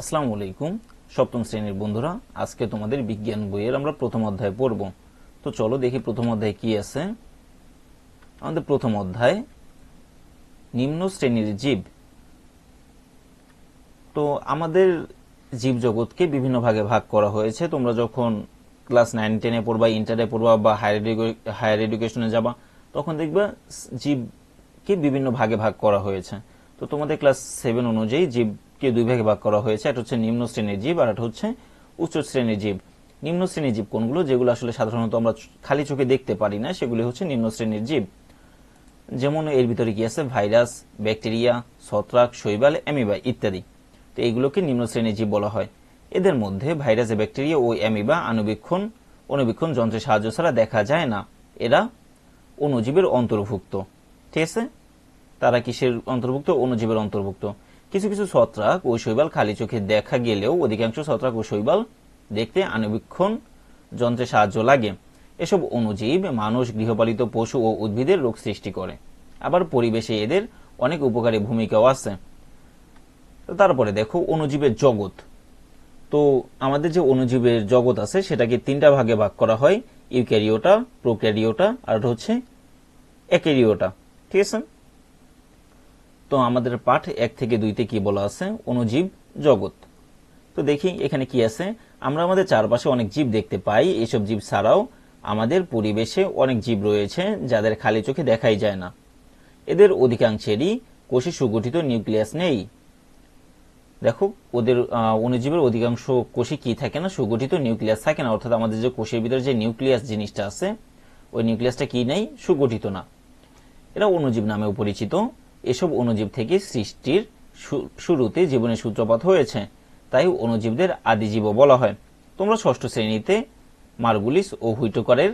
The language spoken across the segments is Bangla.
আসসালামু আলাইকুম, সপ্তম শ্রেণির বন্ধুরা, আজকে তোমাদের বিজ্ঞান বইয়ের আমরা প্রথম অধ্যায় পড়ব। তো চলো দেখি প্রথম অধ্যায় কি আছে। আমাদের প্রথম অধ্যায়, নিম্ন শ্রেণির জীব। তো আমাদের জীব জগৎকে বিভিন্ন ভাগে ভাগ করা হয়েছে। তোমরা যখন ক্লাস নাইন, টেনে পড়বা, ইন্টারে পড়বা বা হায়ার হায়ার এডুকেশনে যাবা, তখন দেখবা জীবকে বিভিন্ন ভাগে ভাগ করা হয়েছে। তো তোমাদের ক্লাস সেভেন অনুযায়ী জীবকে দুই ভাগে ভাগ করা হয়েছে? একটা হচ্ছে নিম্ন শ্রেণির জীব আর একটা হচ্ছে উচ্চ শ্রেণির জীব। নিম্ন শ্রেণির জীব কোনগুলো? যেগুলো আসলে সাধারণত আমরা খালি চোখে দেখতে পারি না, সেগুলি হচ্ছে নিম্ন শ্রেণির জীব। যেমন এর ভিতরে কি আছে? ভাইরাস, ব্যাকটেরিয়া, ছত্রাক, শৈবাল, অ্যামিবা ইত্যাদি। তো এইগুলোকে নিম্ন শ্রেণির জীব বলা হয়। এদের মধ্যে ভাইরাস, ব্যাকটেরিয়া ও অ্যামিবা আণুবীক্ষণ অনুবীক্ষণ যন্ত্রের সাহায্য ছাড়া দেখা যায় না। এরা অণুজীবের অন্তর্ভুক্ত। ঠিক আছে? তারা কিসের অন্তর্ভুক্ত? অণুজীবের অন্তর্ভুক্ত। কিছু কিছু ছত্রাক ও শৈবাল খালি চোখে দেখা গেলেও অধিকাংশ ছত্রাক ও শৈবাল দেখতে আণুবীক্ষণ যন্ত্রের সাহায্য লাগে। এসব অণুজীব মানুষ, গৃহপালিত পশু ও উদ্ভিদের রোগ সৃষ্টি করে। আবার পরিবেশে এদের অনেক উপকারী ভূমিকাও আছে। তারপরে দেখো অণুজীবের জগৎ। তো আমাদের যে অণুজীবের জগৎ আছে, সেটাকে তিনটা ভাগে ভাগ করা হয়। ইউক্যারিওটা, প্রোক্যারিওটা আর হচ্ছে একেরিওটা। ঠিক আছে? তো আমাদের পাঠ এক থেকে দুইতে কি বলা আছে? অনুজীব জগৎ। তো দেখি এখানে কি আছে? আমরা আমাদের চারপাশে অনেক জীব দেখতে পাই। এসব জীব ছাড়াও আমাদের পরিবেশে অনেক জীব রয়েছে যাদের খালি চোখে দেখাই যায় না। এদের অধিকাংশেরই কোষে সুগঠিত নিউক্লিয়াস নেই। দেখো, ওদের অনুজীবের অধিকাংশ কোষে কি থাকে না? সুগঠিত নিউক্লিয়াস থাকে না। অর্থাৎ আমাদের যে কোষের ভিতরে যে নিউক্লিয়াস জিনিসটা আছে, ওই নিউক্লিয়াসটা কি নেই? সুগঠিত না। এরা অনুজীব নামেও পরিচিত। এসব অণুজীব থেকে সৃষ্টির শুরুতে জীবনের সূত্রপাত হয়েছে, তাই অণুজীবদের আদিজীবও বলা হয়। তোমরা ষষ্ঠ শ্রেণীতে মার্গুলিস ও হুইটোকারের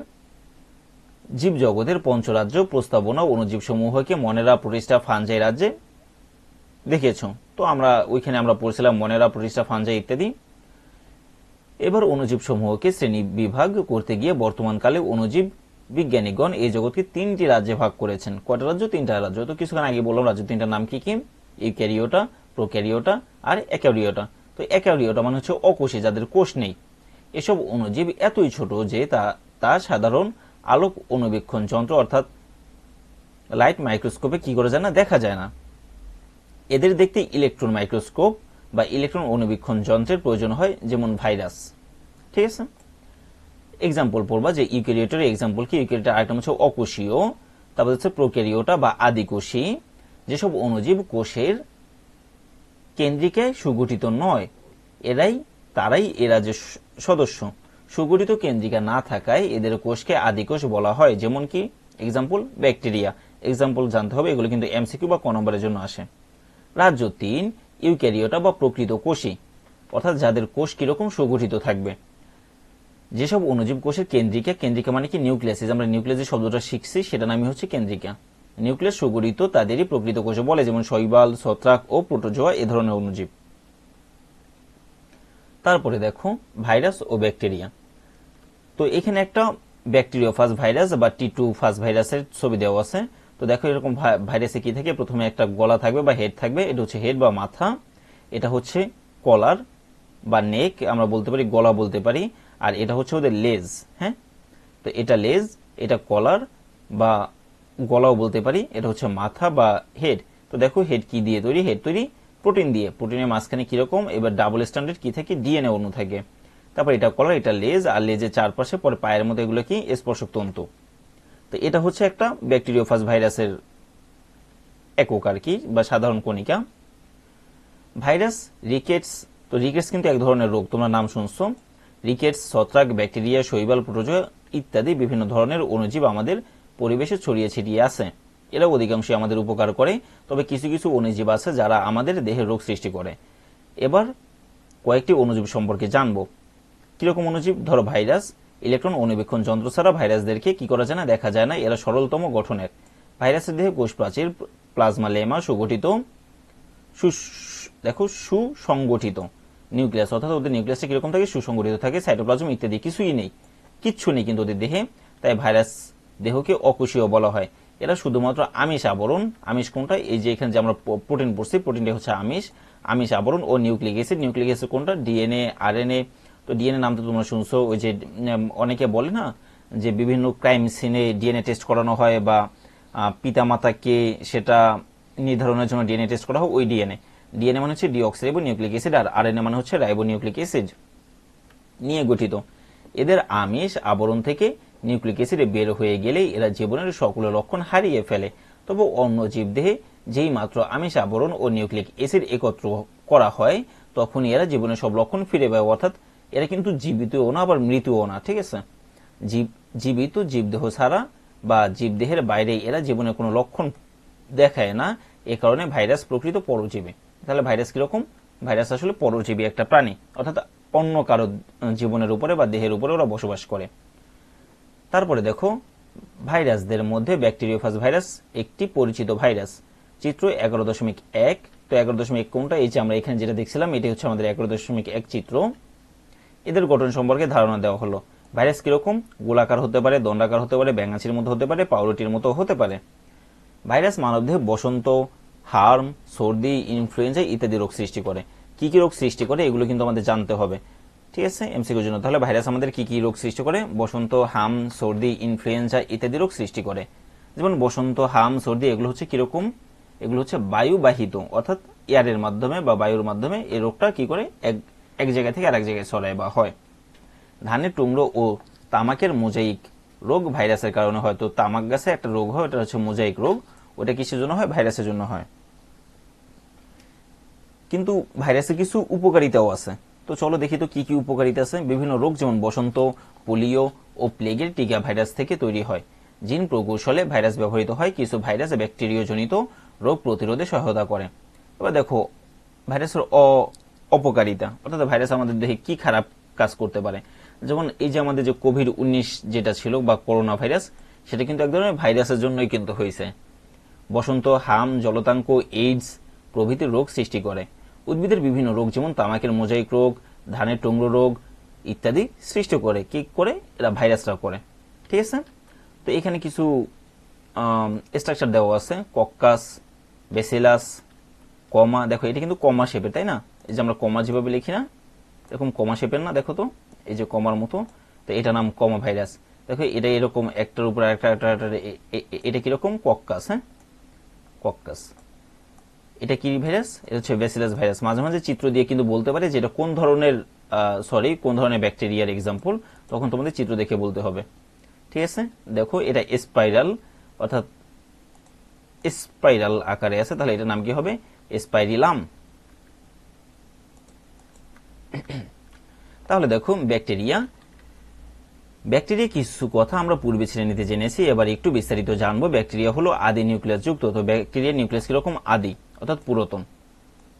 জীবজগতের পঞ্চরাজ্য প্রস্তাবনা অণুজীব সমূহকে মনেরা প্রতিষ্ঠা ফানজাই রাজ্যে দেখেছ তো আমরা ওইখানে আমরা পড়ছিলাম মনেরা প্রতিষ্ঠা ফানজাই ইত্যাদি। এবার অণুজীব সমূহকে শ্রেণি বিভাগ করতে গিয়ে বর্তমানকালে অণুজীব বিজ্ঞানীগণ এই জগৎকে তিনটি রাজ্যে ভাগ করেছেন। কয়টা রাজ্য? তিনটা রাজ্য। তো কিছুক্ষণ আগে বললাম রাজ্য তিনটার নাম কি কি? ইউক্যারিওটা, প্রোক্যারিওটা আর এক্যারিওটা তো এক্যারিওটা মানে হচ্ছে অকোষী, যাদের কোষ নেই। এসব অণুজীব এতই ছোট যে তা তা সাধারণ আলোক অনুবীক্ষণ যন্ত্র, অর্থাৎ লাইট মাইক্রোস্কোপে কি করে যায় না? দেখা যায় না। এদের দেখতে ইলেকট্রন মাইক্রোস্কোপ বা ইলেকট্রন অনুবীক্ষণ যন্ত্রের প্রয়োজন হয়, যেমন ভাইরাস। ঠিক আছে? এক্সাম্পল পড়বা যে ইউক্যারিওটার এক্সাম্পল কি? ইউক্যারিওটার আইটেম হচ্ছে অকোষীয়, তারপর হচ্ছে প্রোক্যারিওটা বা আদিকোষী। যেসব অণুজীব কোষের কেন্দ্রিকে সুগঠিত নয়, এরাই, তারাই এরা যে সদস্য। সুগঠিত কেন্দ্রিকা না থাকায় এদের কোষকে আদিকোষ বলা হয়। যেমন কি? এক্সাম্পল ব্যাকটেরিয়া এক্সাম্পল জানতে হবে, এগুলো কিন্তু এমসিকিউ বা ক নম্বরের জন্য আসে। রাজ্য তিন, ইউক্যারিওটা বা প্রকৃত কোষী। অর্থাৎ যাদের কোষ কীরকম সুগঠিত থাকবে। যেসব অনুজীব কোষের কেন্দ্রিকা কেন্দ্রিকা মানে কি? নিউক্লিয়াস এই যে আমরা নিউক্লিয়াস শব্দটা শিখছি সেটা নামই হচ্ছে কেন্দ্রিকা। নিউক্লিয়াস সুগঠিত তাদেরই প্রকৃত কোষে বলে, যেমন শৈবাল, ছত্রাক ও প্রোটোজোয়া, এ ধরনের অনুজীব তারপরে দেখো, ভাইরাস ও ব্যাকটেরিয়া। তো এখানে একটা ব্যাকটেরিওফাজ ভাইরাস বা টি টু ফাজ ভাইরাসের ছবি দেওয়া আছে। তো দেখো এরকম ভাই- ভাইরাসে কি থাকে? প্রথমে একটা গলা থাকবে বা হেড থাকবে, এটা হচ্ছে হেড বা মাথা। এটা হচ্ছে কলার বা নেক, আমরা বলতে পারি গলা বলতে পারি। আর এটা হচ্ছে ওদের লেজ হ্যাঁ? তো এটা লেজ, এটা কলার বা গলাও বলতে পারি, এটা হচ্ছে মাথা বা হেড তো দেখো হেড কি দিয়ে তৈরি? হেড তৈরি প্রোটিন দিয়ে। প্রোটিনের মাঝখানে কীরকম এবার ডাবল স্ট্যান্ডার্ড কি থাকে? ডিএনএ অণু থাকে। তারপর এটা কলার, এটা লেজ, আর লেজের চারপাশে, পরে পায়ের মধ্যে এগুলো কি? স্পর্শক তন্তু। তো এটা হচ্ছে একটা ব্যাকটেরিওফাজ ভাইরাসের একক আর কি, বা সাধারণ কণিকা। ভাইরাস রিকেটস তো রিকেটস কিন্তু এক ধরনের রোগ, তোমরা নাম শুনছো। রিকেটস ছত্রাক, ব্যাকটেরিয়া, শৈবাল প্রোটোজোয়া ইত্যাদি বিভিন্ন ধরনের অণুজীব আমাদের পরিবেশে ছড়িয়ে ছিটিয়ে আছে। এরা অধিকাংশই আমাদের উপকার করে, তবে কিছু কিছু অণুজীব আছে যারা আমাদের দেহে রোগ সৃষ্টি করে। এবার কয়েকটি অণুজীব সম্পর্কে জানব। কীরকম অণুজীব? ধরো ভাইরাস। ইলেকট্রন অনুবীক্ষণ যন্ত্র ছাড়া ভাইরাসদেরকে কি করা যায় না, দেখা যায় না। এরা সরলতম গঠনের। ভাইরাসের দেহে কোষ প্রাচীর প্লাজমা লেমা সুগঠিত দেখো, সুসংগঠিত। নিউক্লিয়াস অর্থাৎ ওদের নিউক্লিয়াসটা কীরকম থাকে? সুসংগঠিত থাকে সাইটোপ্লাজম ইত্যাদি কিছুই নেই। কিচ্ছু নেই কিন্তু ওদের দেহে। তাই ভাইরাস দেহকে অকুশীয় বলা হয়। এরা শুধুমাত্র আমিষ আবরণ। আমিষ কোনটা? এই যে এখানে যে আমরা প্রোটিন পড়ছি প্রোটিনটা হচ্ছে আমিষ। আমিষ আবরণ ও নিউক্লিক অ্যাসিড নিউক্লিক অ্যাসিড কোনটা? ডিএনএ আরএনএ তো ডিএনএ নাম তো তোমরা শুনছো। ওই যে অনেকে বলে না যে বিভিন্ন ক্রাইম সিনে ডিএনএ টেস্ট করানো হয় বা পিতা মাতাকে সেটা নির্ধারণের জন্য ডিএনএ টেস্ট করা হয়, ওই ডিএনএ ডিএনএ মানে হচ্ছে ডিঅক্সিরাইবো নিউক্লিক অ্যাসিড আর আরএনএ মানে হচ্ছে রাইবো নিউক্লিক অ্যাসিড নিয়ে গঠিত। এদের আমিষ আবরণ থেকে নিউক্লিক অ্যাসিডে বের হয়ে গেলেই এরা জীবনের সকল লক্ষণ হারিয়ে ফেলে। তবে অন্য জীবদেহে যেই মাত্র আমিষ আবরণ ও নিউক্লিক অ্যাসিড একত্র করা হয়, তখনই এরা জীবনের সব লক্ষণ ফিরে পায়। অর্থাৎ এরা কিন্তু জীবিতও না, আবার মৃতও না, ঠিক আছে? জীব, জীবিত জীবদেহ ছাড়া বা জীবদেহের বাইরে এরা জীবনের কোনো লক্ষণ দেখায় না। এ কারণে ভাইরাস প্রকৃত পরজীবী। তাহলে ভাইরাস কীরকম? ভাইরাস আসলে পরজীবী একটা প্রাণী, অর্থাৎ অন্য কারও জীবনের উপরে বা দেহের উপরে ওরা বসবাস করে। তারপরে দেখো, ভাইরাসদের মধ্যে ব্যাকটেরিওফাজ ভাইরাস একটি পরিচিত ভাইরাস। চিত্র এগারো দশমিক এক। তো এগারো দশমিক কোনটা? এই যে আমরা এখানে যেটা দেখছিলাম এটি হচ্ছে আমাদের এগারো দশমিক এক চিত্র। এদের গঠন সম্পর্কে ধারণা দেওয়া হলো। ভাইরাস কীরকম? গোলাকার হতে পারে, দণ্ডাকার হতে পারে, ব্যাঙাচির মতো হতে পারে, পাউরুটির মতো হতে পারে। ভাইরাস মানবদেহে বসন্ত হার্ম, সর্দি ইনফ্লুয়েঞ্জা ইত্যাদি রোগ সৃষ্টি করে। কি কি রোগ সৃষ্টি করে এগুলো কিন্তু আমাদের জানতে হবে। ঠিক আছে? এমসিকিউর জন্য। তাহলে ভাইরাস আমাদের কি কি রোগ সৃষ্টি করে? বসন্ত, হাম, সর্দি ইনফ্লুয়েঞ্জা ইত্যাদি রোগ সৃষ্টি করে। যেমন বসন্ত, হাম, সর্দি, এগুলো হচ্ছে কীরকম? এগুলো হচ্ছে বায়ুবাহিত, অর্থাৎ এয়ারের মাধ্যমে বা বায়ুর মাধ্যমে এই রোগটা কি করে? এক এক জায়গা থেকে আরেক জায়গায় ছড়ায় বা হয়। ধানের টুমড়ো ও তামাকের মোজাইক রোগ ভাইরাসের কারণে হয়তো তামাক গাছে একটা রোগ হয়, ওটা হচ্ছে মোজাইক রোগ। ওটা কিসের জন্য হয়? ভাইরাসের জন্য হয়। কিন্তু ভাইরাসের কিছু উপকারিতাও আছে। তো চলো দেখি তো কি কি উপকারিতা আছে। বিভিন্ন রোগ যেমন বসন্ত, পোলিও ও প্লেগের টিকা ভাইরাস থেকে তৈরি হয়। জিন প্রকৌশলে ভাইরাস ব্যবহৃত হয়। কিছু ভাইরাস ব্যাকটেরিয়া জনিত রোগ প্রতিরোধে সহায়তা করে। এবার দেখো, ভাইরাসের অপকারিতা। অর্থাৎ ভাইরাস আমাদের দেহে কি খারাপ কাজ করতে পারে? যেমন এই যে আমাদের যে কোভিড উনিশ যেটা ছিল বা করোনা ভাইরাস, সেটা কিন্তু এক ধরনের ভাইরাসের জন্যই কিন্তু হয়েছে। বসন্ত, হাম, জলতাঙ্ক, এইডস প্রভৃতি রোগ সৃষ্টি করে। উদ্ভিদের বিভিন্ন রোগ যেমন তামাকের মোজাইক রোগ, ধানের টুংরো রোগ ইত্যাদি সৃষ্টি করে। কি করে? এরা ভাইরাসরা করে। ঠিক আছে? তো এখানে কিছু স্ট্রাকচার দেওয়া আছে। Coccus, bacillus, comma. দেখো, এটা কিন্তু কমা শেপের তাই না? এই যে আমরা কমা যেভাবে লিখি না, এরকম কমা শেপের না, দেখো তো? এই যে কমার মতো। তো এটা নাম কমা ভাইরাস। দেখো, এটা এরকম একটার উপর একটা এটা কীরকম? কক্কাস হ্যাঁ? কক্কাস। এটা কি ভাইরাস এটা হচ্ছে ব্যাসিলাস ভাইরাস মাঝে মাঝে চিত্র দিয়ে কিন্তু বলতে পারে যে এটা কোন ধরনের সরি কোন ধরনের ব্যাকটেরিয়ার এক্সাম্পল তখন তোমাদের চিত্র দেখে বলতে হবে। ঠিক আছে? দেখো, এটা স্পাইরাল অর্থাৎ স্পাইরাল আকারে আছে। তাহলে এটার নাম কি হবে? স্পাইরিলাম তাহলে দেখো ব্যাকটেরিয়া ব্যাকটেরিয়া কিছু কথা আমরা পূর্বে শ্রেণীতে জেনেছি, এবার একটু বিস্তারিত জানব। ব্যাকটেরিয়া হলো আদি নিউক্লিয়াস যুক্ত তো ব্যাকটেরিয়া নিউক্লিয়াস কীরকম? আদি, অর্থাৎ পুরাতন।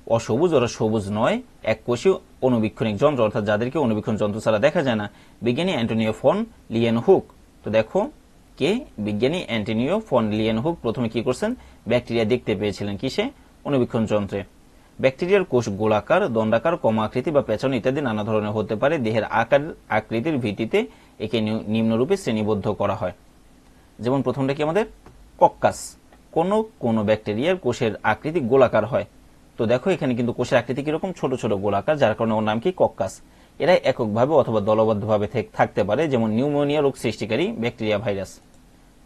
অসবুজ ওরা সবুজ নয়, এক কোষীয় অনুবীক্ষণিক যন্ত্র, অর্থাৎ যাদেরকে অনুবীক্ষণ যন্ত্র ছাড়া দেখা যায় না। বিজ্ঞানী অ্যান্টোনিও ফন লিয়েন হুক তো দেখো, কে? বিজ্ঞানী অ্যান্টোনিও ফন লিয়েন হুক প্রথমে কি করছেন? ব্যাকটেরিয়া দেখতে পেয়েছিলেন কিসে? অনুবীক্ষণ যন্ত্রে। ব্যাকটেরিয়ার কোষ গোলাকার, দণ্ডাকার, কমা আকৃতি বা পেছন ইত্যাদি নানা ধরনের হতে পারে। দেহের আকার, আকৃতির ভিত্তিতে একে নিম্নরূপে শ্রেণীবদ্ধ করা হয়। যেমন প্রথমটা কি আমাদের? কক্কাস। কোন কোন ব্যাকটেরিয়ার কোষের আকৃতি গোলাকার হয়। তো দেখো এখানে কিন্তু কোষের আকৃতি কীরকম? ছোট ছোট গোলাকার, যার কারণে ওর নাম কি? কক্কাস। এরা এককভাবে অথবা দলবদ্ধভাবে থেক- থাকতে পারে, যেমন নিউমোনিয়া রোগ সৃষ্টিকারী ব্যাকটেরিয়া ভাইরাস।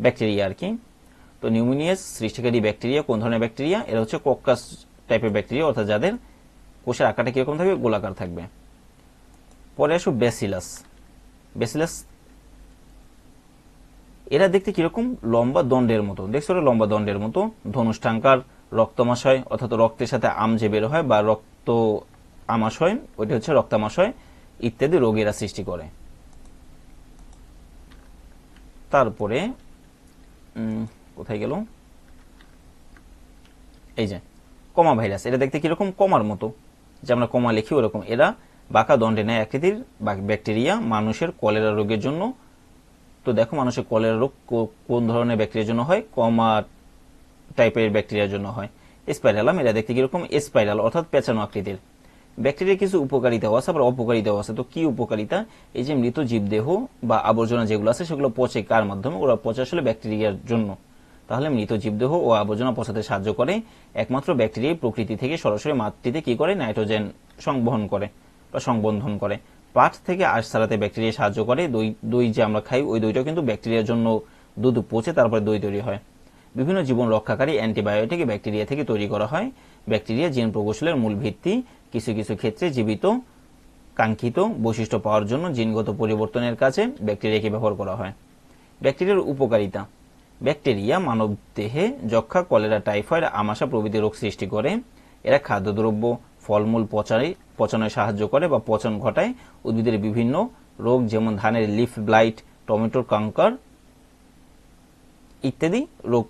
ব্যাকটেরিয়া আর কি? তো নিউমোনিয়া সৃষ্টিকারী ব্যাকটেরিয়া, কোন ধরনের ব্যাকটেরিয়া? এরা হচ্ছে কক্কাস টাইপের ব্যাকটেরিয়া, অর্থাৎ যাদের কোষের আকারটা কীরকম থাকবে? গোলাকার থাকবে। পরে আসো ব্যাসিলাস। ব্যাসিলাস এরা দেখতে কীরকম? লম্বা দণ্ডের মতো। দেখছ লম্বা দণ্ডের মতো। ধনুষ্ঠাঙ্কার, রক্তমাশয়, অর্থাৎ রক্তের সাথে আম যে বের হয় বা রক্ত আমাশয়, ওইটা হচ্ছে রক্তামাশয় ইত্যাদি রোগ এরা সৃষ্টি করে। তারপরে কোথায় গেল? এই যে, কমা ভাইরাস। এটা দেখতে কীরকম? কমার মতো। যে আমরা কমা লিখি ওরকম। এরা বাঁকা দণ্ডে নেয় আকৃতির ব্যাকটেরিয়া মানুষের কলেরা রোগের জন্য। তো দেখো মানুষের কলেরা রোগ কোন ধরনের ব্যাকটেরিয়ার জন্য হয়? কমা টাইপের ব্যাকটেরিয়ার জন্য হয়। স্পাইরালাম এরা দেখতে কীরকম? স্পাইরাল, অর্থাৎ পেঁচানো আকৃতির। ব্যাকটেরিয়ার কিছু উপকারিতাও আছে, আবার অপকারিতাও আছে। তো কি উপকারিতা? এই যে মৃত জীবদেহ বা আবর্জনা যেগুলো আছে, সেগুলো পচে কার মাধ্যমে? ওরা পচে আসলে ব্যাকটেরিয়ার জন্য। তাহলে মৃত জীবদেহ ও আবর্জনা পচাতে সাহায্য করে। একমাত্র ব্যাকটেরিয়াই প্রকৃতি থেকে সরাসরি মাতৃতে কি করে? নাইট্রোজেন সংবহন করে। বা সংবন্ধন করে। পাট থেকে আঁশ ছাড়াতে ব্যাকটেরিয়া সাহায্য করে। দই দই যে আমরা খাই, ওই দইটাও কিন্তু ব্যাকটেরিয়ার জন্য দুধ পচে তারপরে দই তৈরি হয়। বিভিন্ন জীবন রক্ষাকারী অ্যান্টিবায়োটিক ব্যাকটেরিয়া থেকে তৈরি করা হয়। ব্যাকটেরিয়া জিন প্রকৌশলের মূল ভিত্তি। কিছু কিছু ক্ষেত্রে জীবিত, কাঙ্ক্ষিত বৈশিষ্ট্য পাওয়ার জন্য জিনগত পরিবর্তনের কাছে ব্যাকটেরিয়াকে ব্যবহার করা হয়। ব্যাকটেরিয়ার উপকারিতা। ব্যাকটেরিয়া মানব দেহে যক্ষা কলেরা, টাইফয়েড আমাশা প্রভৃতি রোগ সৃষ্টি করে। এরা খাদ্যদ্রব্য ফলমূল পচায় পচানোয় সাহায্য করে বা পচন ঘটায়। উদ্ভিদের বিভিন্ন রোগ যেমন ধানের লিফ ব্লাইট, টমেটোর কাঙ্কার ইত্যাদি রোগ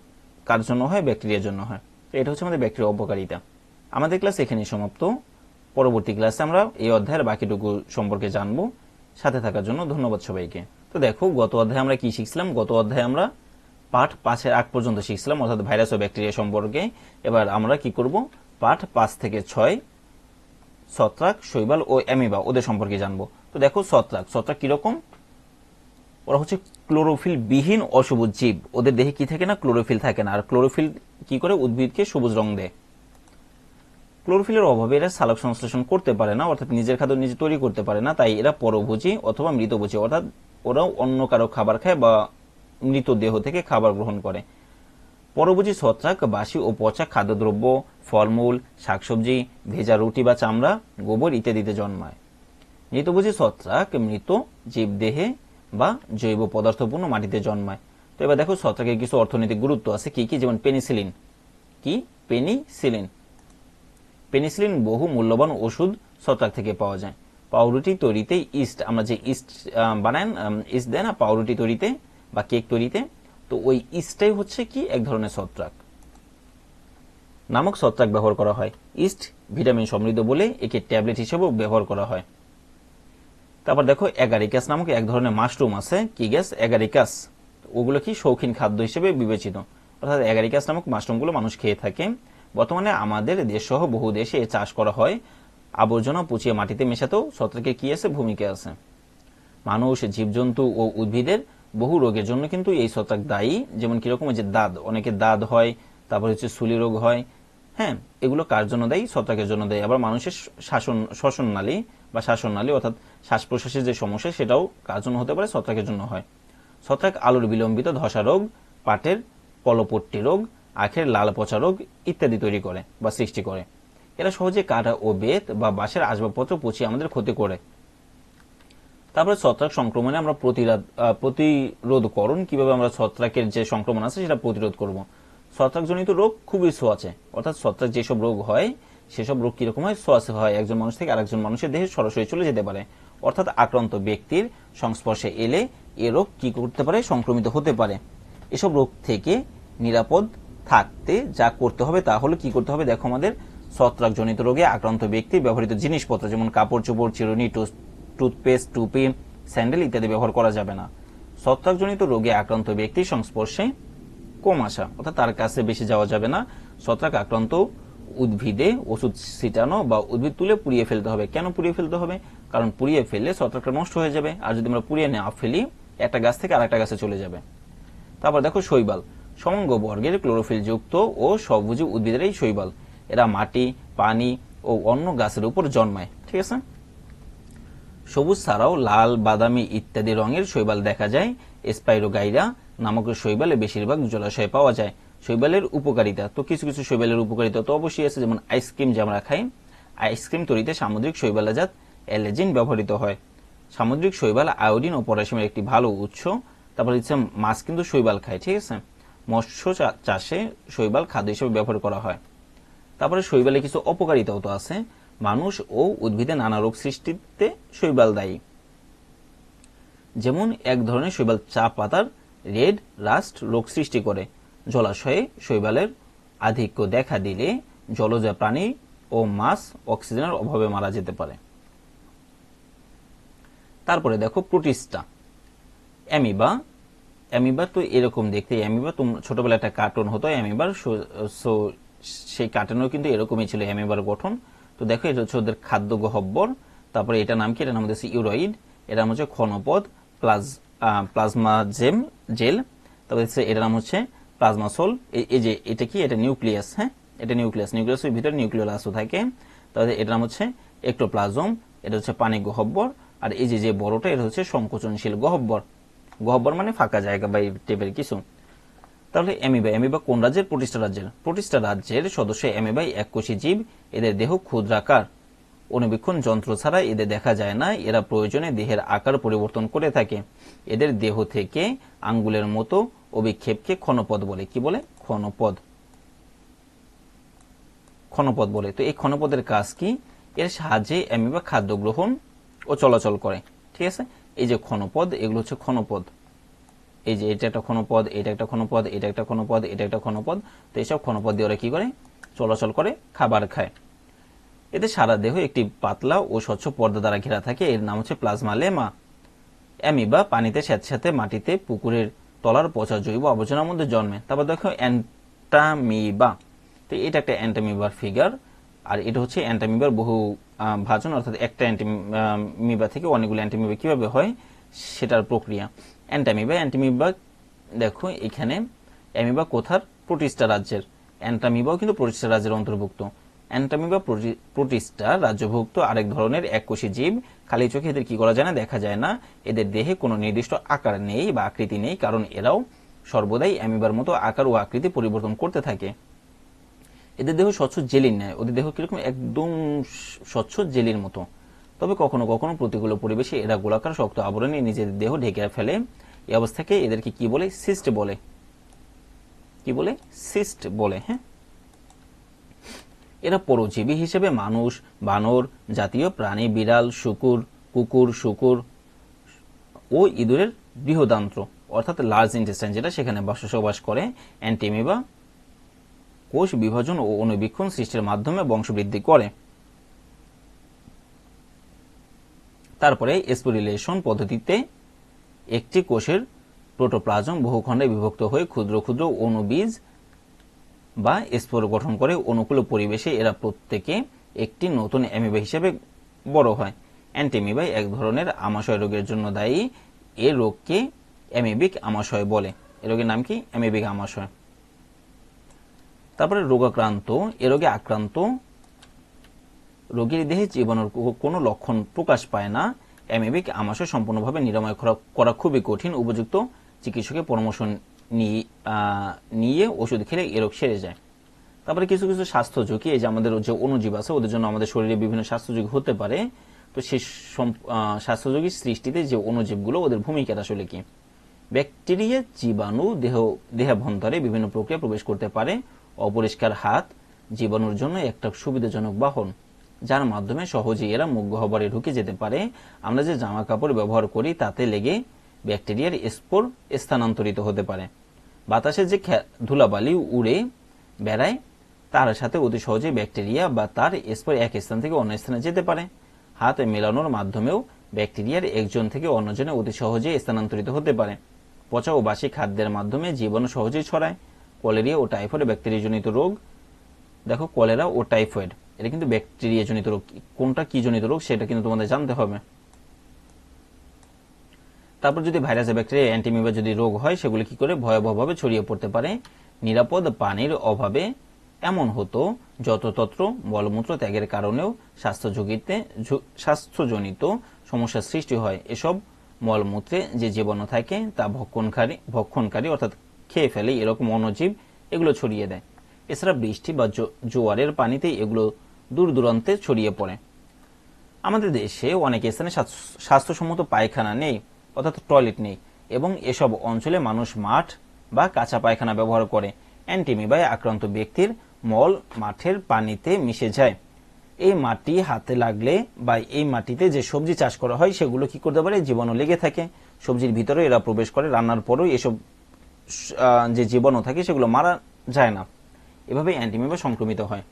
কার জন্য হয়? ব্যাকটেরিয়ার জন্য হয়। এটা হচ্ছে আমাদের ব্যাকটেরিয়া অপকারিতা আমাদের ক্লাস এখানে সমাপ্ত। পরবর্তী ক্লাসে আমরা এই অধ্যায়ের বাকিটুকু সম্পর্কে জানব। সাথে থাকার জন্য ধন্যবাদ সবাইকে। তো দেখো, গত অধ্যায়ে আমরা কি শিখছিলাম? গত অধ্যায়ে আমরা পাঠ পাঁচের আগ পর্যন্ত শিখছিলাম, অর্থাৎ ভাইরাস ও ব্যাকটেরিয়া সম্পর্কে। এবার আমরা কি করব? পাঠ পাঁচ থেকে ছয় ছত্রাক, শৈবাল ও অ্যামিবা, ওদের সম্পর্কে জানব। তো দেখো ছত্রাক ছত্রাক কীরকম? ওরা হচ্ছে ক্লোরোফিল বিহীন অসবুজ জীব। ওদের দেহে কি থাকে না? ক্লোরোফিল থাকে না। আর ক্লোরোফিল কি করে? উদ্ভিদকে সবুজ রং দেয়। ক্লোরোফিলের অভাবে এরা সালোক সংশ্লেষণ করতে পারে না, অর্থাৎ নিজের খাদ্য নিজে তৈরি করতে পারে না, তাই এরা পরভোজী অথবা মৃতভোজী। অর্থাৎ ওরাও অন্য কারও খাবার খায় বা মৃতদেহ থেকে খাবার গ্রহণ করে। পরভোজী ছত্রাক, বাসি ও পচা খাদ্যদ্রব্য, ফলমূল, শাকসবজি, ভেজা রুটি বা চামড়া, গোবর ইত্যাদিতে জন্মায়। মৃতভোজী ছত্রাক মৃত জীবদেহে বা জৈব পদার্থপূর্ণ মাটিতে জন্মায়। তো এবার দেখো ছত্রাকের কিছু অর্থনৈতিক গুরুত্ব আছে। কি কি? যেমন পেনিসিলিন। কি? পেনিসিলিন। পেনিসিলিন বহু মূল্যবান ওষুধ ছত্রাক থেকে পাওয়া যায়। পাউরুটি তৈরিতে ইস্ট, আমরা যে ইস্ট বানান ইস্ট দেয় না, পাউরুটি তৈরিতে বা কেক তৈরিতে তো ওই ইস্টটাই হচ্ছে কি? এক ধরনের ছত্রাক নামক ছত্রাক ব্যবহার করা হয়। ইস্ট ভিটামিন সমৃদ্ধ বলে একে ট্যাবলেট হিসেবেও ব্যবহার করা হয়। তারপর দেখো, এগারিকাস নামক এক ধরনের মাশরুম আছে। কি গ্যাস? এগারিকাস। ওগুলো কি শৌখিন খাদ্য হিসেবে বিবেচিত। অর্থাৎ এগারিকাস নামক মাশরুমগুলো মানুষ খেয়ে থাকে। বর্তমানে আমাদের দেশ সহ বহু দেশে চাষ করা হয়। আবর্জনা পুচিয়ে মাটিতে মেশাতেও ছত্রাকের কি আছে? ভূমিকা আছে। মানুষ, জীবজন্তু ও উদ্ভিদের বহু রোগের জন্য কিন্তু এই ছত্রাক দায়ী। যেমন কীরকম যে দাঁত, অনেকে দাঁত হয়, তারপর হচ্ছে সুলি রোগ হয়। হ্যাঁ এগুলো কার জন্য দেয়? ছত্রাকের জন্য দেয়। আবার মানুষের শাসন, শ্বসন নালী বা শাসন নালী অর্থাৎ শ্বাস প্রশ্বাসের যে সমস্যা, সেটাও কার জন্য হতে পারে? ছত্রাকের জন্য হয়। ছত্রাক আলুর বিলম্বিত ধসা রোগ, পাটের পলপট্টি রোগ, আখের লাল পচা রোগ ইত্যাদি তৈরি করে বা সৃষ্টি করে। এরা সহজে কাঠা ও বেত বা বাঁশের আসবাবপত্র পচিয়ে আমাদের ক্ষতি করে। তারপরে ছত্রাক সংক্রমণে আমরা প্রতিরোধ প্রতিরোধকরণ, কীভাবে আমরা ছত্রাকের যে সংক্রমণ আছে সেটা প্রতিরোধ করব। ছত্রাকজনিত রোগ খুবই ছোঁয়াচে অর্থাৎ ছত্রাক যেসব রোগ হয়, সেসব রোগ কীরকম হয়? ছোঁয়াচে হয় একজন মানুষ থেকে আরেকজন মানুষের দেহে সরাসরি চলে যেতে পারে। অর্থাৎ আক্রান্ত ব্যক্তির সংস্পর্শে এলে এ রোগ কি করতে পারে? সংক্রমিত হতে পারে। এসব রোগ থেকে নিরাপদ থাকতে যা করতে হবে তা হলো কি করতে হবে? দেখো আমাদের ছত্রাকজনিত রোগে আক্রান্ত ব্যক্তি ব্যবহৃত জিনিসপত্র যেমন কাপড় চোপড় চিরুনি টুথপেস্ট টুপি স্যান্ডেল ইত্যাদি ব্যবহার করা যাবে না। ছত্রাকজনিত রোগে আক্রান্ত ব্যক্তির সংস্পর্শে কম আসা, অর্থাৎ তার কাছে বেশি যাওয়া যাবে না। ছত্রাক আক্রান্ত উদ্ভিদে ওষুধ ছিটানো বা উদ্ভিদ তুলে পুড়িয়ে ফেলতে হবে। কেন পুড়িয়ে ফেলতে হবে? কারণ পুড়িয়ে ফেললে ছত্রাকটা নষ্ট হয়ে যাবে, আর যদি আমরা পুড়িয়ে না ফেলি, একটা গাছ থেকে আরেকটা গাছে চলে যাবে। তারপর দেখো শৈবাল। সমঙ্গ বর্গের ক্লোরোফিল যুক্ত ও সবুজ উদ্ভিদের এই শৈবাল। এরা মাটি, পানি ও অন্য গাছের উপর জন্মায়। ঠিক আছে? সবুজ ছাড়াও লাল, বাদামি ইত্যাদি রঙের শৈবাল দেখা যায়। স্পাইরোগাইরা নামক শৈবালে বেশিরভাগ জলাশয়ে পাওয়া যায়। শৈবালের উপকারিতা, তো কিছু কিছু শৈবালের উপকারিতা তো অবশ্যই আছে, যেমন আইসক্রিম যে আমরা খাই। আইসক্রিম তৈরিতে সামুদ্রিক শৈবালজাত অ্যালেজিন ব্যবহৃত হয়। সামুদ্রিক শৈবাল আয়োডিন ও পটাশিয়ামের একটি ভালো উৎস। তারপর হচ্ছে মাছ কিন্তু শৈবাল খায়, ঠিক আছে? মৎস্য চাষে শৈবাল খাদ্য হিসেবে ব্যবহার করা হয়। তারপরে শৈবালে কিছু অপকারিতাও তো আছে। মানুষ ও উদ্ভিদে নানা রোগ সৃষ্টিতে শৈবাল দায়ী। যেমন এক ধরনের শৈবাল চা পাতার রেড রাস্ট রোগ সৃষ্টি করে। জলাশয়ে শৈবালের আধিক্য দেখা দিলে জলজ প্রাণী ও মাছ অক্সিজেনের অভাবে মারা যেতে পারে। তারপরে দেখো প্রোটিস্টা। অ্যামিবা। অ্যামিবা তো এরকম দেখতে। অ্যামিবা তোমরা ছোটবেলায় একটা কার্টুন হতো। অ্যামিবার সেই কার্টুনও কিন্তু এরকমই ছিল অ্যামিবার গঠন। তো দেখো, এটা হচ্ছে ওদের খাদ্য গহব্বর তারপরে এটা নাম কি? এটা নাম হচ্ছে ইউরয়েড এটা নাম হচ্ছে ক্ষণপদ প্লাজ প্লাজমা জেম জেল। তারপরে এটার নাম হচ্ছে প্লাজমাসোল। এই যে এটা কি? এটা নিউক্লিয়াস হ্যাঁ? এটা নিউক্লিয়াস। নিউক্লিয়াসের ভিতরে নিউক্লিয়াসও থাকে। তাহলে এটার নাম হচ্ছে একটোপ্লাজম এটা হচ্ছে পানি গহব্বর আর এই যে যে বড়টা, এটা হচ্ছে সংকোচনশীল গহব্বর গহব্বর মানে ফাঁকা জায়গা বা এই টাইপের কিছু। তাহলে অ্যামিবা অ্যামিবা কোন রাজ্যের? প্রতিষ্ঠা রাজ্যের। প্রতিষ্ঠা রাজ্যের সদস্য অ্যামিবাই এককোষী জীব, এদের দেহ ক্ষুদ্রাকার। অনুবীক্ষণ যন্ত্র ছাড়া এদের দেখা যায় না, এরা প্রয়োজনে দেহের আকার পরিবর্তন করে থাকে। এদের দেহ থেকে আঙ্গুলের মতো অভিক্ষেপকে ক্ষণপদ বলে। কি বলে? ক্ষণপদ। ক্ষণপদ বলে। তো এই ক্ষণপদের কাজ কি? এর সাহায্যে অ্যামিবা খাদ্য গ্রহণ ও চলাচল করে। ঠিক আছে? এই যে ক্ষণপদ, এগুলো হচ্ছে ক্ষণপদ। এই যে এটা একটা ক্ষণপদ, এটা একটা ক্ষণপদ, এটা একটা ক্ষণপদ, এটা একটা ক্ষণপদ, তো এইসব ক্ষণপদ দিয়ে ওরা কি করে? চলাচল করে, খাবার খায়। এতে সারা দেহ একটি পাতলা ও স্বচ্ছ পর্দা দ্বারা ঘেরা থাকে। এর নাম হচ্ছে প্লাজমা লেমা। অ্যামিবা পানিতে স্যাঁতস্যাঁতে মাটিতে পুকুরের তলার পচা জৈব আবর্জনার মধ্যে জন্মে। তারপর দেখো, অ্যান্টামিবা। তো এটা একটা অ্যান্টামিবার ফিগার। আর এটা হচ্ছে অ্যান্টামিবার বহু ভাজন, অর্থাৎ একটা অ্যান্টামিবা থেকে অনেকগুলো অ্যান্টামিবা কীভাবে হয়? সেটার প্রক্রিয়া। অ্যান্টামিবা অ্যান্টামিবা দেখো এখানে অ্যামিবা কোথার? প্রতিষ্ঠা রাজ্যের। অ্যান্টামিবাও কিন্তু প্রতিষ্ঠা রাজ্যের অন্তর্ভুক্ত। অ্যান্টামিবা প্রতি- প্রতিষ্ঠা রাজ্যভুক্ত আরেক ধরনের এককোষী জীব। খালি চোখে এদের কি করা যায় না? দেখা যায় না। এদের দেহে কোনো নির্দিষ্ট আকার নেই বা আকৃতি নেই, কারণ এরাও সর্বদাই অ্যামিবার মতো আকার ও আকৃতি পরিবর্তন করতে থাকে। এদের দেহ স্বচ্ছ জেলির ন্যায়। ওদের দেহ কীরকম? একদম স্বচ্ছ জেলির মতো। তবে কখনো কখনো প্রতিকূল পরিবেশে এরা গোলাকার, শক্ত আবরণে নিজেদের দেহ ঢেকে ফেলে। এই অবস্থাকে এদেরকে কি বলে? সিস্ট বলে। কি বলে? সিস্ট বলে হ্যাঁ? এরা পরজীবী হিসেবে মানুষ, বানর, জাতীয় প্রাণী, বিড়াল, শুকুর, কুকুর, শুকুর ও ইঁদুরের বৃহদান্ত্র, অর্থাৎ লার্জ ইন্টেস্টাইন যেটা সেখানে বসবাস করে। অ্যান্টিমিবা কোষ বিভাজন ও অনুবীক্ষণ সৃষ্টির মাধ্যমে বংশবৃদ্ধি করে। তারপরে স্পোরিলেশন পদ্ধতিতে একটি কোষের প্রোটোপ্লাজম বহুখণ্ডে বিভক্ত হয়ে ক্ষুদ্র ক্ষুদ্র অণুবীজ বা স্পোর গঠন করে অনুকূল পরিবেশে এরা প্রত্যেকে একটি নতুন অ্যামিবা হিসেবে বড় হয়। অ্যান্টিমিবাই এক ধরনের আমাশয় রোগের জন্য দায়ী। এ রোগকে অ্যামিবিক আমাশয় বলে। এ রোগের নাম কি? অ্যামিবিক আমাশয়। তারপরে রোগাক্রান্ত, এ রোগে আক্রান্ত রোগীর দেহে জীবাণুর কোনো লক্ষণ প্রকাশ পায় না। অ্যামিবিক আমাশয় সম্পূর্ণভাবে নিরাময় করা- খুবই কঠিন। উপযুক্ত চিকিৎসকের পরামর্শ নিয়ে- ওষুধ খেলে এ রোগ সেরে যায়। তারপরে কিছু কিছু স্বাস্থ্য ঝুঁকি, এই যে আমাদের যে অনুজীব আছে, ওদের জন্য আমাদের শরীরে বিভিন্ন স্বাস্থ্য ঝুঁকি হতে পারে। তো সেই স্বাস্থ্য ঝুঁকির সৃষ্টিতে যে অনুজীবগুলো ওদের ভূমিকাটা আসলে কি? ব্যাকটেরিয়া, জীবাণু, দেহ, দেহাভ্যন্তরে বিভিন্ন প্রক্রিয়া প্রবেশ করতে পারে। অপরিষ্কার হাত, জীবাণুর জন্য একটা সুবিধাজনক বাহন। যার মাধ্যমে সহজেই এরা মুখ গহ্বরে ঢুকে যেতে পারে। আমরা যে জামা কাপড় ব্যবহার করি, তাতে লেগে ব্যাকটেরিয়ার স্পোর স্থানান্তরিত হতে পারে। বাতাসে যে ধুলাবালি উড়ে বেড়ায়, তার সাথে অতি সহজে ব্যাকটেরিয়া বা তার স্পোর এক স্থান থেকে অন্য স্থানে যেতে পারে। হাত মেলানোর মাধ্যমেও ব্যাকটেরিয়ার একজন থেকে অন্যজনে অতি সহজে স্থানান্তরিত হতে পারে। পচা ও বাসি খাদ্যের মাধ্যমে জীবাণু সহজেই ছড়ায়। কলেরিয়া ও টাইফয়েড ব্যাকটেরিয়াজনিত রোগ। দেখো, কলেরা ও টাইফয়েড। এটা কিন্তু ব্যাকটেরিয়াজনিত রোগ। কোনটা কি জনিত রোগ সেটা কিন্তু তোমাদের জানতে হবে। তারপর যদি ভাইরাস ব্যাকটেরিয়া অ্যান্টিমিবা যদি রোগ হয়, সেগুলো কি করে ভয়াবহভাবে ছড়িয়ে পড়তে পারে? নিরাপদ পানির অভাবে এমন হতো, যত্রতত্র মলমূত্র ত্যাগের কারণেও স্বাস্থ্য ঝুঁকিতে স্বাস্থ্যজনিত সমস্যার সৃষ্টি হয়। এসব মলমূত্রে যে জীবাণু থাকে, তা ভক্ষণকারী ভক্ষণকারী অর্থাৎ খেয়ে ফেলে এরকম অণুজীব এগুলো ছড়িয়ে দেয়। এছাড়া বৃষ্টি বা জোয়ারের পানিতে এগুলো দূর দূরান্তে ছড়িয়ে পড়ে। আমাদের দেশে অনেক স্থানে স্বাস্থ্যসম্মত পায়খানা নেই, অর্থাৎ টয়লেট নেই এবং এসব অঞ্চলে মানুষ মাঠ বা কাঁচা পায়খানা ব্যবহার করে। অ্যান্টিমিবায় আক্রান্ত ব্যক্তির মল মাঠের পানিতে মিশে যায়। এই মাটি হাতে লাগলে বা এই মাটিতে যে সবজি চাষ করা হয়, সেগুলো কি করতে পারে? জীবাণু লেগে থাকে। সবজির ভিতরে এরা প্রবেশ করে, রান্নার পরেও এসব যে জীবাণু থাকে, সেগুলো মারা যায় না। এভাবে অ্যান্টিমিবা সংক্রমিত হয়।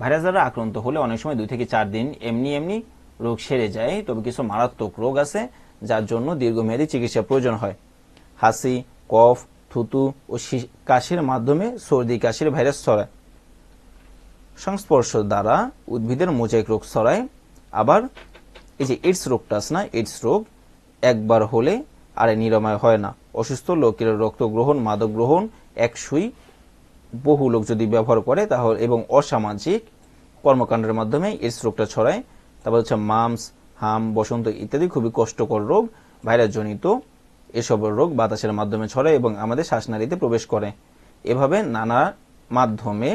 ভাইরাস দ্বারা আক্রান্ত হলে অনেক সময় দুই থেকে চার দিন এমনি এমনি রোগ সেরে যায়, তবে কিছু মারাত্মক রোগ আছে যার জন্য দীর্ঘমেয়াদী চিকিৎসা প্রয়োজন হয়। হাসি, কফ, থুতু ও কাশির মাধ্যমে সর্দি, কাশির ভাইরাস ছড়ায়। সংস্পর্শ দ্বারা উদ্ভিদের মোজাইক রোগ ছড়ায়। আবার এই যে এইডস রোগটা আছে না এইডস রোগ একবার হলে আর নিরাময় হয় না। অসুস্থ লোকের রক্ত গ্রহণ মাদক গ্রহণ একশই বহু লোক যদি ব্যবহার করে তাহলে এবং অসামাজিক কর্মকাণ্ডের মাধ্যমে এডস রোগটা ছড়ায়, তারপর হচ্ছে মামস, হাম, বসন্ত ইত্যাদি খুবই কষ্টকর রোগ ভাইরাস জনিত এসব রোগ বাতাসের মাধ্যমে ছড়ায় এবং আমাদের শ্বাসনালীতে প্রবেশ করে। এভাবে নানা মাধ্যমে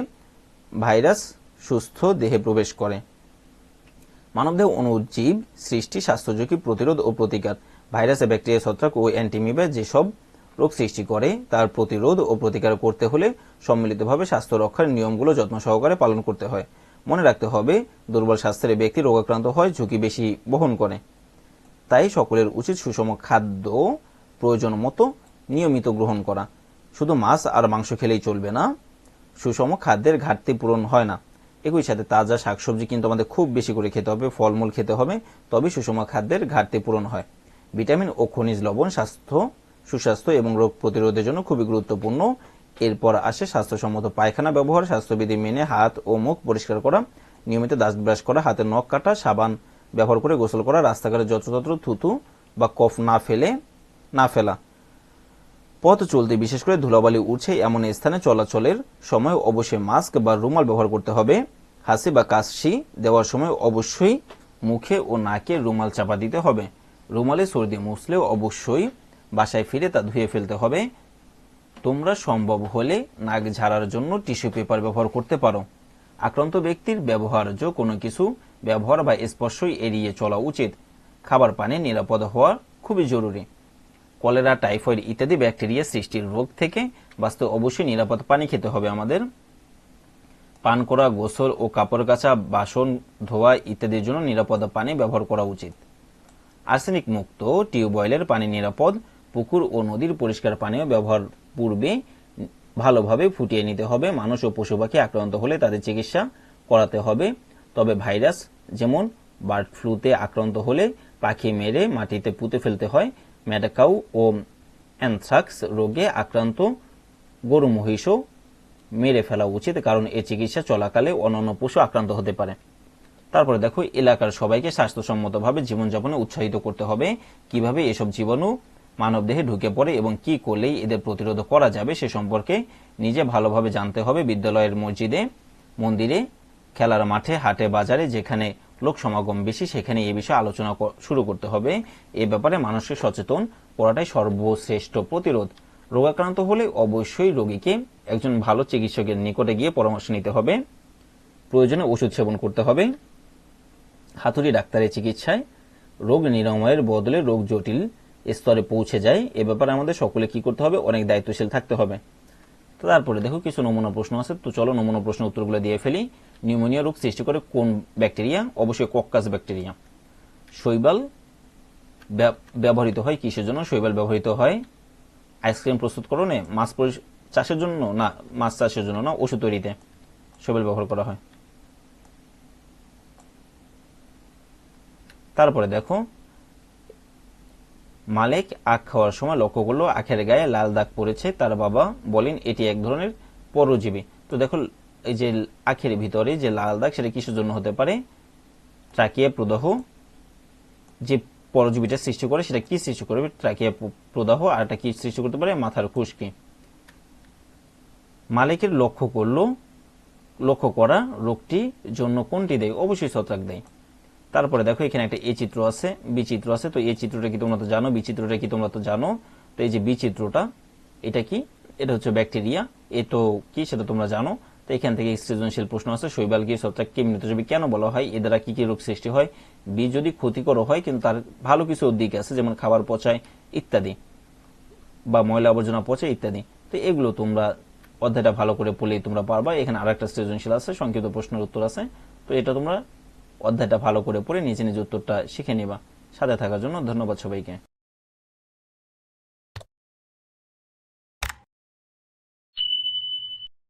ভাইরাস সুস্থ দেহে প্রবেশ করে। মানবদেহ অনুজীব সৃষ্টি, স্বাস্থ্য ঝুঁকি প্রতিরোধ ও প্রতিকার। ভাইরাস ব্যাকটেরিয়া, ছত্রাক ও অ্যান্টিমিবা যেসব রোগ সৃষ্টি করে, তার প্রতিরোধ ও প্রতিকার করতে হলে সম্মিলিতভাবে স্বাস্থ্য রক্ষার নিয়মগুলো যত্ন সহকারে পালন করতে হয়। মনে রাখতে হবে, দুর্বল স্বাস্থ্যের ব্যক্তি রোগাক্রান্ত হয়, ঝুঁকি বেশি বহন করে। তাই সকলের উচিত সুষম খাদ্য, প্রয়োজন মতো নিয়মিত গ্রহণ করা। শুধু মাছ আর মাংস খেলেই চলবে না, সুষম খাদ্যের ঘাটতি পূরণ হয় না। একই সাথে তাজা শাকসবজি কিন্তু আমাদের খুব বেশি করে খেতে হবে, ফলমূল খেতে হবে তবে সুষম খাদ্যের ঘাটতি পূরণ হয়। ভিটামিন ও খনিজ লবণ স্বাস্থ্য সুস্বাস্থ্য এবং রোগ প্রতিরোধের জন্য খুবই গুরুত্বপূর্ণ। এরপর আসে স্বাস্থ্যসম্মত পায়খানা ব্যবহার, স্বাস্থ্যবিধি মেনে হাত ও মুখ পরিষ্কার করা, নিয়মিত দাঁত ব্রাশ করা, হাতে নখ কাটা, সাবান ব্যবহার করে গোসল করা, রাস্তাঘাটে যত্রতত্র থুতু বা কফ না ফেলে, না ফেলা। পথ চলতে বিশেষ করে ধুলাবালি উঠছে, এমন স্থানে চলাচলের সময় অবশ্যই মাস্ক বা রুমাল ব্যবহার করতে হবে। হাসি বা কাশি দেওয়ার সময় অবশ্যই মুখে ও নাকে রুমাল চাপা দিতে হবে। রুমালে সর্দি মুছলেও অবশ্যই বাসায় ফিরে তা ধুয়ে ফেলতে হবে। তোমরা সম্ভব হলে নাক ঝাড়ার জন্য টিস্যু পেপার ব্যবহার করতে পারো। আক্রান্ত ব্যক্তির ব্যবহার্য কোনো কিছু, ব্যবহার বা স্পর্শই এড়িয়ে চলা উচিত। খাবার পানি নিরাপদ হওয়া খুবই জরুরি। কলেরা, টাইফয়েড ইত্যাদি ব্যাকটেরিয়া সৃষ্টির রোগ থেকে বাঁচতে অবশ্যই নিরাপদ পানি খেতে হবে আমাদের। পান করা, গোসল ও কাপড় কাচা, বাসন ধোয়া ইত্যাদির জন্য নিরাপদ পানি ব্যবহার করা উচিত। আর্সেনিক মুক্ত টিউবওয়েলের পানি নিরাপদ পুকুর ও নদীর পরিষ্কার পানীয় ব্যবহার পূর্বে ভালোভাবে ফুটিয়ে নিতে হবে। মানুষ ও পশু পাখি আক্রান্ত হলে তাদের চিকিৎসা করাতে হবে। তবে ভাইরাস যেমন বার্ড ফ্লুতে আক্রান্ত হলে পাখি মেরে মাটিতে পুঁতে ফেলতে হয়। ম্যাডাকাউ ও অ্যানথ্রাক্স রোগে আক্রান্ত গরু মহিষও মেরে ফেলা উচিত, কারণ এ চিকিৎসা চলাকালে অন্যান্য পশু আক্রান্ত হতে পারে। তারপরে দেখো, এলাকার সবাইকে স্বাস্থ্যসম্মতভাবে জীবনযাপনে উৎসাহিত করতে হবে। কীভাবে এসব জীবাণু মানবদেহে ঢুকে পড়ে এবং কি করলেই এদের প্রতিরোধ করা যাবে সে সম্পর্কে নিজে ভালোভাবে জানতে হবে বিদ্যালয়ের মসজিদে, মন্দিরে, খেলার মাঠে, হাটে, বাজারে, যেখানে লোক সমাগম বেশি, সেখানে এ বিষয়ে আলোচনা শুরু করতে হবে। এ ব্যাপারে মানুষকে সচেতন করাটাই সর্বশ্রেষ্ঠ প্রতিরোধ। রোগাক্রান্ত হলে অবশ্যই রোগীকে একজন ভালো চিকিৎসকের নিকটে গিয়ে পরামর্শ নিতে হবে। প্রয়োজনে ওষুধ সেবন করতে হবে। হাতুড়ি ডাক্তারের চিকিৎসায় রোগ নিরাময়ের বদলে রোগ জটিল স্তরে পৌঁছে যায়, এ ব্যাপারে আমাদের সকলে কি করতে হবে? অনেক দায়িত্বশীল থাকতে হবে। তারপরে দেখো, কিছু নমুনা প্রশ্ন আছে। তো চলো নমুনা প্রশ্ন উত্তরগুলো দিয়ে ফেলি। নিউমোনিয়া রোগ সৃষ্টি করে কোন ব্যাকটেরিয়া? অবশ্যই কক্কাস ব্যাকটেরিয়া। শৈবাল ব্যব- ব্যবহৃত হয় কিসের জন্য? শৈবাল ব্যবহৃত হয় আইসক্রিম প্রস্তুতকরণে, মাছ চাষের জন্য? না, মাছ চাষের জন্য না, ওষুধ তৈরিতে শৈবাল ব্যবহার করা হয়। তারপরে দেখো মালিক আখ খাওয়ার সময় লক্ষ্য করল আখের গায়ে লাল দাগ পড়েছে, তার বাবা বলেন, এটি এক ধরনের পরজীবী। তো দেখো এই যে আখের ভিতরে যে লাল দাগ, সেটা কিসের জন্য হতে পারে? ট্রাকিয়া প্রদাহ। যে পরজীবীটা সৃষ্টি করে, সেটা কি সৃষ্টি করবে? ট্রাকিয়া প্রদাহ, আর এটা কি সৃষ্টি করতে পারে? মাথার খুশকি। মালিকের লক্ষ্য করল, লক্ষ্য করা রোগটি জন্য কোনটি দেয়? অবশ্যই ছত্রাক দেয়। তারপরে দেখো, এখানে একটা এ চিত্র আছে, বি চিত্র আছে, তো এই চিত্রটা কি তোমরা তো জানো, বি চিত্রটা কি তোমরা তো জানো? তো এই যে বি চিত্রটা, এটা কি? এটা হচ্ছে ব্যাকটেরিয়া। এ তো কি সেটা তোমরা জানো? তো এখান থেকে সৃজনশীল প্রশ্ন আছে, শৈবাল কি ছত্রাক কি মৃতজীবী কেন বলা হয়? এ দ্বারা কি কি রোগ সৃষ্টি হয়? বি যদি ক্ষতিকর হয়, কিন্তু তার ভালো কিছু দিক আছে, যেমন খাবার পচায়, ইত্যাদি। বা ময়লা আবর্জনা পচে ইত্যাদি। তো এগুলো তোমরা অধ্যায়টা ভালো করে পড়লেই তোমরা পারবা। এখানে আরেকটা সৃজনশীল আছে, সংক্ষিপ্ত প্রশ্নের উত্তর আছে। তো এটা তোমরা অধ্যায়টা ভালো করে পড়ে নিজে নিজে উত্তরটা শিখে নিবা। সাথে থাকার জন্য ধন্যবাদ সবাইকে।